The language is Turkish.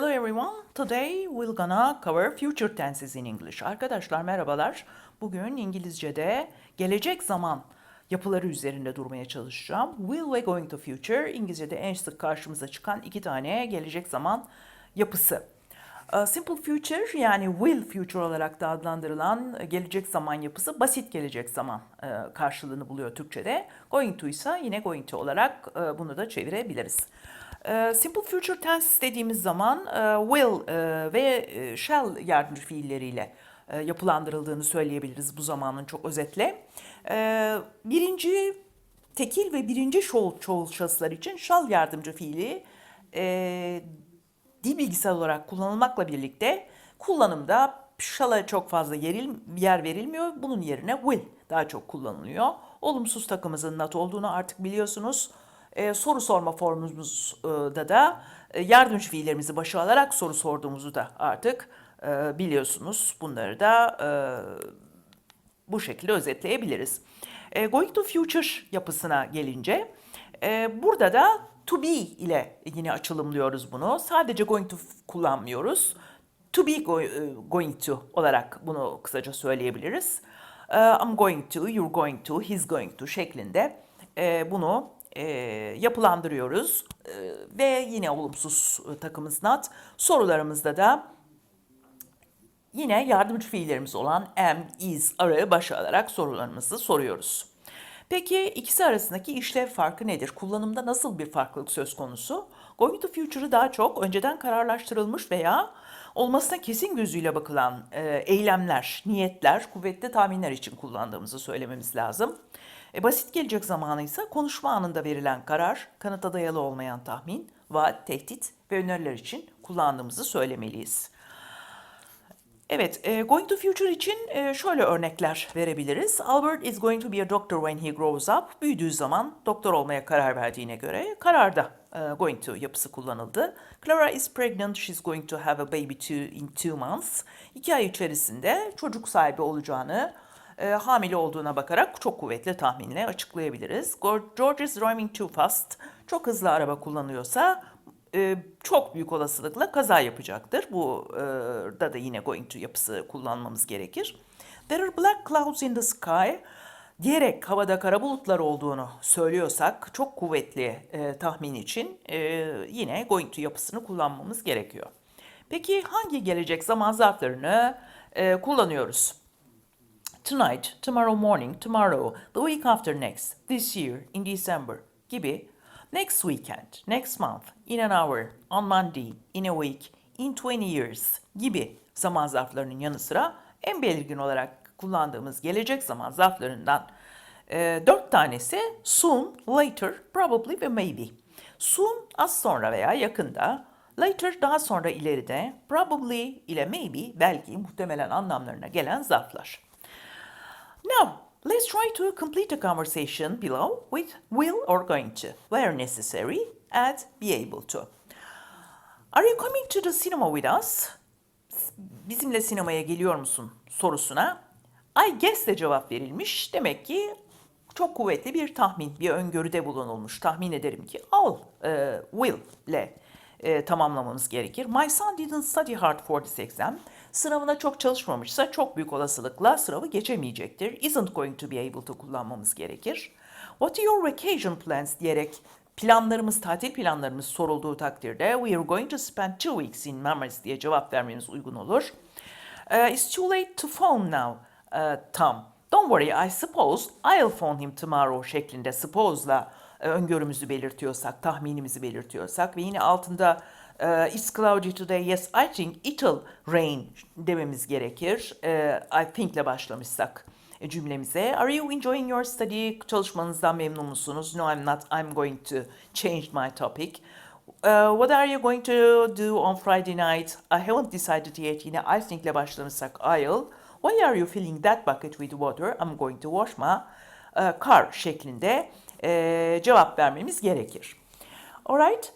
Hello everyone. Today we're gonna cover future tenses in English. Arkadaşlar merhabalar. Bugün İngilizce'de gelecek zaman yapıları üzerinde durmaya çalışacağım. Will ve going to future İngilizce'de en sık karşımıza çıkan iki tane gelecek zaman yapısı. Ee, Simple future yani will future olarak da adlandırılan gelecek zaman yapısı basit gelecek zaman e, karşılığını buluyor Türkçe'de. Going to ise yine going to olarak e, bunu da çevirebiliriz. E, Simple future tense dediğimiz zaman e, will e, ve e, shall yardımcı fiilleriyle yapılandırıldığını söyleyebiliriz bu zamanın çok özetle. E, Birinci tekil ve birinci çoğul, çoğul şahıslar için shall yardımcı fiili e, dil bilgisel olarak kullanılmakla birlikte kullanımda shall'a çok fazla yer verilmiyor. Bunun yerine will daha çok kullanılıyor. Olumsuz takımımızın not olduğunu artık biliyorsunuz. Ee, soru sorma formumuzda da e, yardımcı fiillerimizi başa alarak soru sorduğumuzu da artık e, biliyorsunuz. Bunları da e, bu şekilde özetleyebiliriz. E, going to future yapısına gelince e, burada da to be ile yine açılımlıyoruz bunu. Sadece going to kullanmıyoruz. To be go- e, going to olarak bunu kısaca söyleyebiliriz. E, I'm going to, you're going to, he's going to şeklinde e, bunu e, yapılandırıyoruz. E, ve yine olumsuz e, takımız not. Sorularımızda da Yine yardımcı fiillerimiz olan am, is, are'ı başa alarak sorularımızı soruyoruz. Peki ikisi arasındaki işlev farkı nedir? Kullanımda nasıl bir farklılık söz konusu? Going to future'ı daha çok önceden kararlaştırılmış veya olmasına kesin gözüyle bakılan e, eylemler, niyetler, kuvvetli tahminler için kullandığımızı söylememiz lazım. E, basit gelecek zamanı ise konuşma anında verilen karar, kanıta dayalı olmayan tahmin, vaat, tehdit ve öneriler için kullandığımızı söylemeliyiz. Evet, e, going to future için e, şöyle örnekler verebiliriz. Albert is going to be a doctor when he grows up. Büyüdüğü zaman doktor olmaya karar verdiğine göre kararda e, going to yapısı kullanıldı. Clara is pregnant. She's going to have a baby two, in two months. İki ay içerisinde çocuk sahibi olacağını e, hamile olduğuna bakarak çok kuvvetli tahminle açıklayabiliriz. George is driving too fast. Çok hızlı araba kullanıyorsa e, çok büyük olasılıkla kaza yapacaktır. Bu e, da da yine going to yapısı kullanmamız gerekir. There are black clouds in the sky diyerek havada kara bulutlar olduğunu söylüyorsak çok kuvvetli e, tahmin için e, yine going to yapısını kullanmamız gerekiyor. Peki hangi gelecek zaman zarflarını e, kullanıyoruz? Tonight, tomorrow morning, tomorrow, the week after next, this year, in December gibi next weekend, next month, in an hour, on Monday, in a week, in 20 years gibi zaman zarflarının yanı sıra en belirgin olarak kullandığımız gelecek zaman zarflarından e, dört tanesi soon, later, probably ve maybe. Soon az sonra veya yakında, later daha sonra ileride, probably ile maybe belki muhtemelen anlamlarına gelen zarflar. Now, let's try to complete a conversation below with will or going to, where necessary, add be able to. Are you coming to the cinema with us? Bizimle sinemaya geliyor musun sorusuna I guess de cevap verilmiş. Demek ki çok kuvvetli bir tahmin, bir öngörüde bulunulmuş. Tahmin ederim ki I'll, e, will ile e, tamamlamamız gerekir. My son didn't study hard for this exam. Sınavına çok çalışmamışsa çok büyük olasılıkla sınavı geçemeyecektir. Isn't going to be able to kullanmamız gerekir. What are your vacation plans diyerek planlarımız, tatil planlarımız sorulduğu takdirde we are going to spend two weeks in Marmaris diye cevap vermemiz uygun olur. Uh, it's too late to phone now, uh, Tom. Don't worry, I suppose I'll phone him tomorrow şeklinde suppose'la öngörümüzü belirtiyorsak, tahminimizi belirtiyorsak ve yine altında e, it's cloudy today, yes I think it'll rain dememiz gerekir. E, I think'le başlamışsak e, cümlemize. Are you enjoying your study? Çalışmanızdan memnun musunuz? No, I'm not. I'm going to change my topic. Uh, what are you going to do on Friday night? I haven't decided yet. Yine I think'le başlamışsak I'll. Why are you filling that bucket with water? I'm going to wash my uh, car şeklinde cevap vermemiz gerekir. Alright.